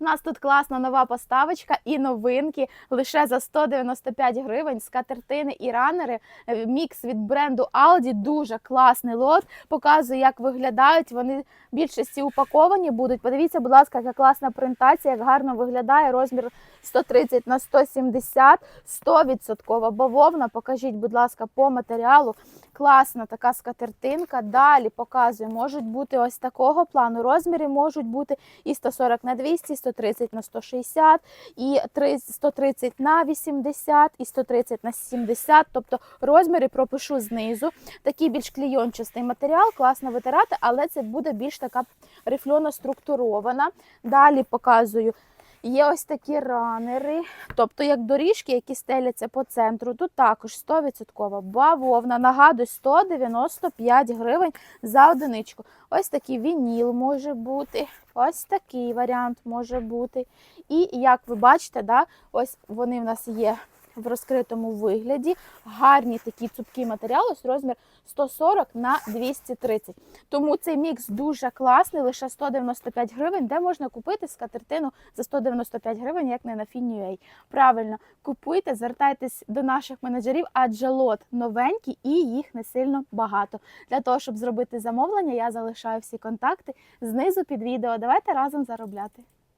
У нас тут класна нова поставочка і новинки лише за 195 гривень. Скатертини і ранери. Е, Мікс від бренду Aldi. Дуже класний лот. Показую, як виглядають. Вони більшості упаковані будуть. Подивіться, будь ласка, яка класна принтація, як гарно виглядає. Розмір 130 на 170, 100% бавовна. Покажіть, будь ласка, по матеріалу. Класна така скатертинка. Далі показую, можуть бути ось такого плану. Розміри можуть бути і 140 на 200, і 130 на 160, і 130 на 80, і 130 на 70. Тобто розміри пропишу знизу. Такий більш клійончастий матеріал, класно витирати, але це буде більш така рифльоно структурована. Далі показую. Є ось такі ранери, тобто як доріжки, які стеляться по центру. Тут також 100% бавовна. Нагадую, 195 гривень за одиничку. Ось такий вініл може бути, ось такий варіант може бути. І як ви бачите, да, ось вони в нас є в розкритому вигляді. Гарні такі цупкі матеріали, ось розмір 140 на 230. Тому цей мікс дуже класний, лише 195 гривень, де можна купити скатертину за 195 гривень, як не на Фінюей. Правильно, купуйте, звертайтесь до наших менеджерів, адже лот новенький і їх не сильно багато. Для того, щоб зробити замовлення, я залишаю всі контакти знизу під відео. Давайте разом заробляти.